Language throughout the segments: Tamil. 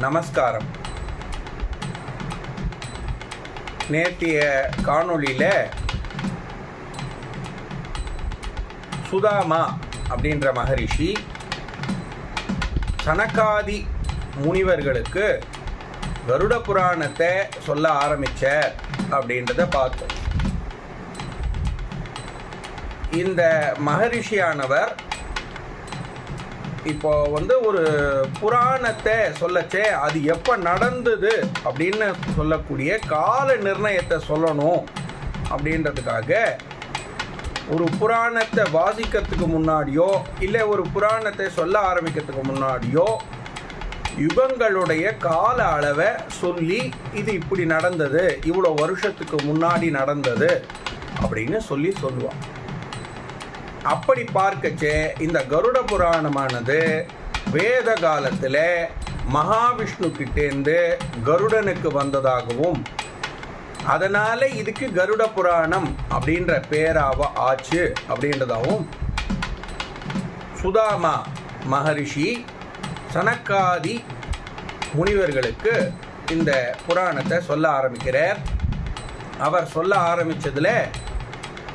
நமஸ்காரம். நேற்றைய காணொளியில் சுதாமா அப்படின்ற மகரிஷி சனகாதி முனிவர்களுக்கு கருட புராணத்தை சொல்ல ஆரம்பித்தார் அப்படின்றத பார்த்தோம். இந்த மகரிஷியானவர் இப்போ வந்து ஒரு புராணத்தை சொல்லச்சே அது எப்போ நடந்தது அப்படின்னு சொல்லக்கூடிய கால நிர்ணயத்தை சொல்லணும் அப்படின்றதுக்காக ஒரு புராணத்தை வாசிக்கிறதுக்கு முன்னாடியோ இல்லை ஒரு புராணத்தை சொல்ல ஆரம்பிக்கிறதுக்கு முன்னாடியோ யுகங்களுடைய கால அளவை சொல்லி இது இப்படி நடந்தது இவ்வளோ வருஷத்துக்கு முன்னாடி நடந்தது அப்படின்னு சொல்லி சொல்லுவான் அப்படி பார்க்கச்சே இந்த கருட புராணமானது வேத காலத்தில் மகாவிஷ்ணு கிட்டேருந்து கருடனுக்கு வந்ததாகவும் அதனால இதுக்கு கருட புராணம் அப்படின்ற பேராவ ஆச்சு அப்படின்றதாகவும் சுதாமா மகரிஷி சனக்காதி முனிவர்களுக்கு இந்த புராணத்தை சொல்ல ஆரம்பிக்கிறார். அவர் சொல்ல ஆரம்பித்ததில்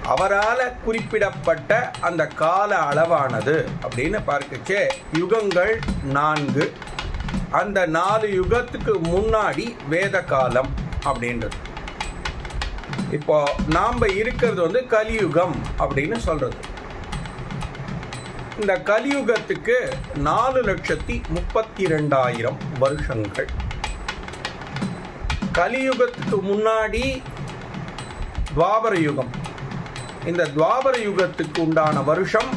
அவரால் குறிப்பிடப்பட்ட அந்த கால அளவானது. அப்படின்னு பார்க்கச்சே யுகங்கள் நான்கு. அந்த நாலு யுகத்துக்கு முன்னாடி வேத காலம் அப்படின்றது. இப்போ நாம் இருக்கிறது வந்து கலியுகம் அப்படின்னு சொல்றது. இந்த கலியுகத்துக்கு நாலு லட்சத்தி முப்பத்தி ரெண்டாயிரம் வருஷங்கள். கலியுகத்துக்கு முன்னாடி துவாபர யுகம். இந்த துவாபர யுகத்துக்கு உண்டான வருஷம்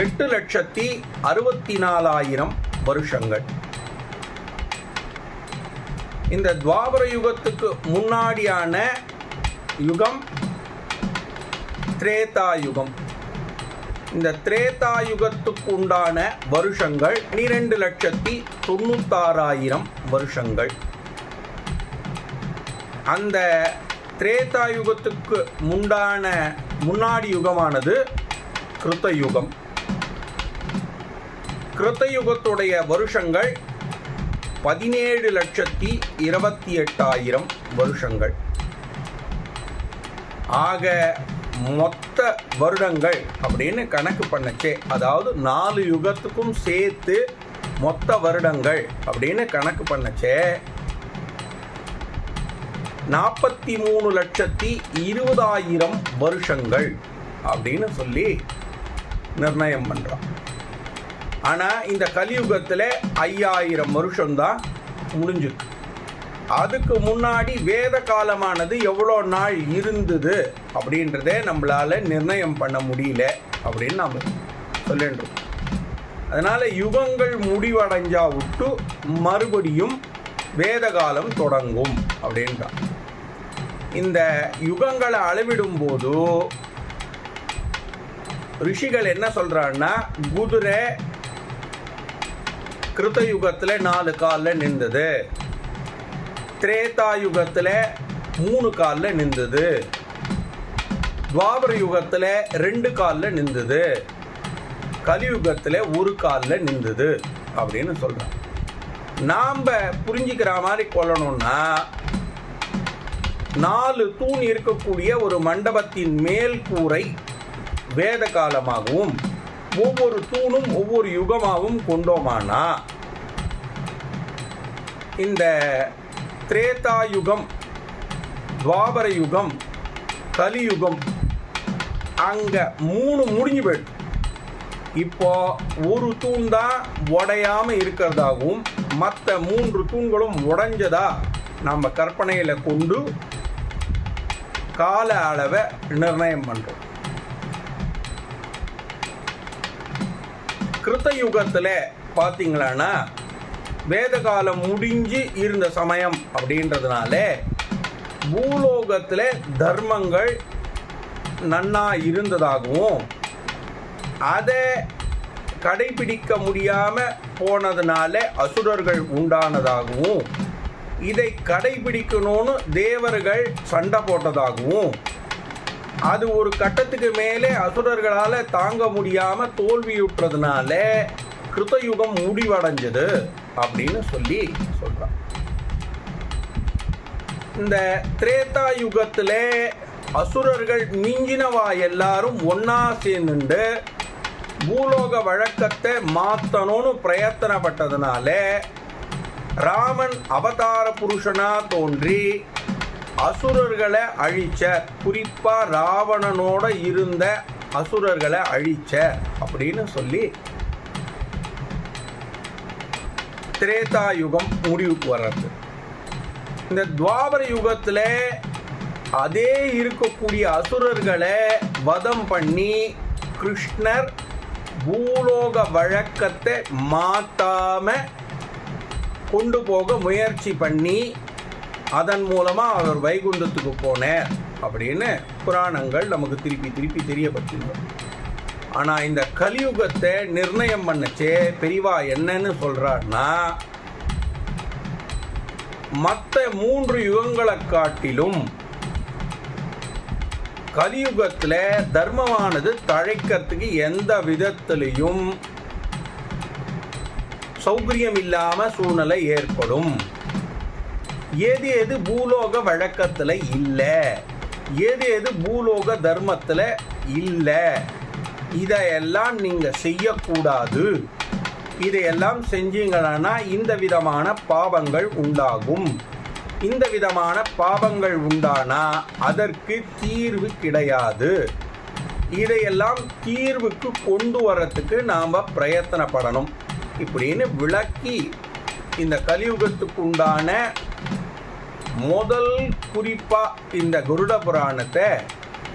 எட்டு லட்சத்தி அறுபத்தி நாலாயிரம் வருஷங்கள். இந்த துவாபர யுகத்துக்கு முன்னாடியான யுகம் திரேதா யுகம். இந்த திரேதா யுகத்துக்கு உண்டான வருஷங்கள் பன்னிரெண்டு லட்சத்தி தொண்ணூத்தாறாயிரம் வருஷங்கள். அந்த திரேதா யுகத்துக்கு முண்டான முன்னாடி யுகமானது கிருத்த யுகம் கிருத்த யுகத்துடைய வருஷங்கள் பதினேழு லட்சத்தி இருபத்தி எட்டாயிரம் வருஷங்கள். ஆக மொத்த வருடங்கள் அப்படின்னு கணக்கு பண்ணச்சே. அதாவது நாலு யுகத்துக்கும் சேர்த்து மொத்த வருடங்கள் அப்படின்னு கணக்கு பண்ணச்சே. நாற்பத்தி மூணு லட்சத்தி இருபதாயிரம் வருஷங்கள் அப்படின்னு சொல்லி நிர்ணயம் பண்ணுறான் ஆனால் இந்த கலியுகத்தில் ஐயாயிரம் வருஷம்தான் முடிஞ்சுது. அதுக்கு முன்னாடி வேத காலமானது எவ்வளோ நாள் இருந்தது அப்படின்றதே நம்மளால் நிர்ணயம் பண்ண முடியல அப்படின்னு நாம் சொல்லின்றோம். அதனால் யுகங்கள் முடிவடைஞ்சா விட்டு மறுபடியும் வேத காலம் தொடங்கும் அப்படின்றான். இந்த யுகங்களை அளவிடும் போது ரிஷிகள் என்ன சொல்றான்னா குதிரை கிருத்த யுகத்தில் நாலு காலில் நின்றது. திரேதா யுகத்தில் மூணு காலில் நின்றது. துவாபர யுகத்தில் ரெண்டு காலில் நின்றது. கலியுகத்தில் ஒரு காலில் நின்றது அப்படின்னு சொல்கிறான் நாம் புரிஞ்சுக்கிற மாதிரி கொள்ளணும்னா நாலு தூண் இருக்கக்கூடிய ஒரு மண்டபத்தின் மேல் கூரை வேத காலமாகவும் ஒவ்வொரு தூணும் ஒவ்வொரு யுகமாகவும் கொண்டோமானா? இந்த திரேதா யுகம் துவாபர யுகம் கலியுகம் அங்கே மூணு முடிஞ்சு போயிடும் இப்போ ஒரு தூண் தான் உடையாம இருக்கிறதாகவும் மற்ற மூன்று தூண்களும் உடைஞ்சதா நம்ம கற்பனையில் கொண்டு கால அளவை நிர்ணயம் பண்ணுறோம் கிருத்த யுகத்தில் பார்த்தீங்களான்னா வேத காலம் முடிஞ்சு இருந்த சமயம் அப்படின்றதுனால பூலோகத்தில் தர்மங்கள் நன்னா இருந்ததாகவும் அதை கடைபிடிக்க முடியாம போனதுனால அசுரர்கள் உண்டானதாகவும் இதை கடைபிடிக்கணும்னு தேவர்கள் சண்டை போட்டதாகவும் அது ஒரு கட்டத்துக்கு மேலே அசுரர்களால் தாங்க முடியாமல் தோல்வியுற்றதுனால கிருத்தயுகம் முடிவடைஞ்சது அப்படின்னு சொல்லி சொல்கிறார் இந்த திரேதா யுகத்தில் அசுரர்கள் மிஞ்சினவா எல்லாரும் ஒன்றா சேர்ந்துண்டு பூலோக வழக்கத்தை மாற்றணும்னு பிரயத்தனப்பட்டதுனால ராமன் அவதார புருஷனா தோன்றி அசுரர்களை அழிச்ச குறிப்பா ராவணனோட இருந்த அசுரர்களை அழிச்ச அப்படின்னு சொல்லி திரேதா யுகம் முடிவுக்கு வர்றது. இந்த துவாபர யுகத்துல அதே இருக்கக்கூடிய அசுரர்களை வதம் பண்ணி கிருஷ்ணர் பூலோக வழக்கத்தை மாத்தாம கொண்டு போக முயற்சி பண்ணி அதன் மூலமாக அவர் வைகுண்டத்துக்கு போனார் அப்படின்னு புராணங்கள் நமக்கு திருப்பி திருப்பி தெரியப்பட்டிருந்தோம் ஆனால் இந்த கலியுகத்தை நிர்ணயம் பண்ணச்சே பெரிவா என்னன்னு சொல்கிறார்னா மற்ற மூன்று யுகங்களை காட்டிலும் கலியுகத்தில் தர்மமானது தழைக்கிறதுக்கு எந்த விதத்திலையும் சௌகரியம் இல்லாம சூழ்நிலை ஏற்படும். எது எது பூலோக வழக்கத்துல இல்லை. எது எது பூலோக தர்மத்துல இல்லை. இதையெல்லாம் நீங்க செய்யக்கூடாது. இதையெல்லாம் செஞ்சீங்கன்னா இந்த விதமான பாவங்கள் உண்டாகும். இந்த விதமான பாவங்கள் உண்டானா அதற்கு தீர்வு கிடையாது. இதையெல்லாம் தீர்வுக்கு கொண்டு வரத்துக்கு நாம் பிரயத்தனப்படணும். இப்படின்னு விளக்கி இந்த கலியுகத்துக்குண்டான முதல் குறிப்பாக இந்த குருட புராணத்தை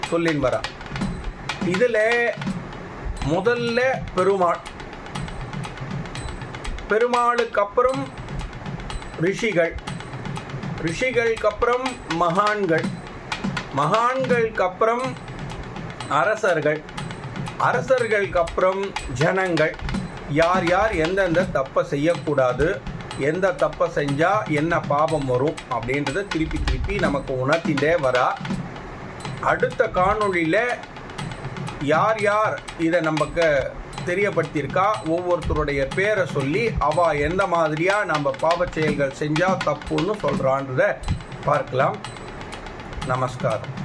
சொல்லின் வரா இதில் முதல்ல பெருமாள். பெருமாளுக்கு அப்புறம் ரிஷிகள். ரிஷிகளுக்கு அப்புறம் மகான்கள். மகான்களுக்கு அப்புறம் அரசர்கள். அரசர்களுக்கு அப்புறம் ஜனங்கள். யார் யார் எந்தெந்த தப்பை செய்யக்கூடாது எந்த தப்பை செஞ்சால் என்ன பாபம் வரும் அப்படின்றத திருப்பி திருப்பி நமக்கு உணர்த்திட்டே வரா. அடுத்த காணொளியில் யார் யார் இதை நமக்கு தெரியப்படுத்தியிருக்கா ஒவ்வொருத்தருடைய பேரை சொல்லி அவ எந்த மாதிரியாக நம்ம பாவ செயல்கள் செஞ்சால் தப்புன்னு சொல்கிறான்றத பார்க்கலாம். நமஸ்காரம்.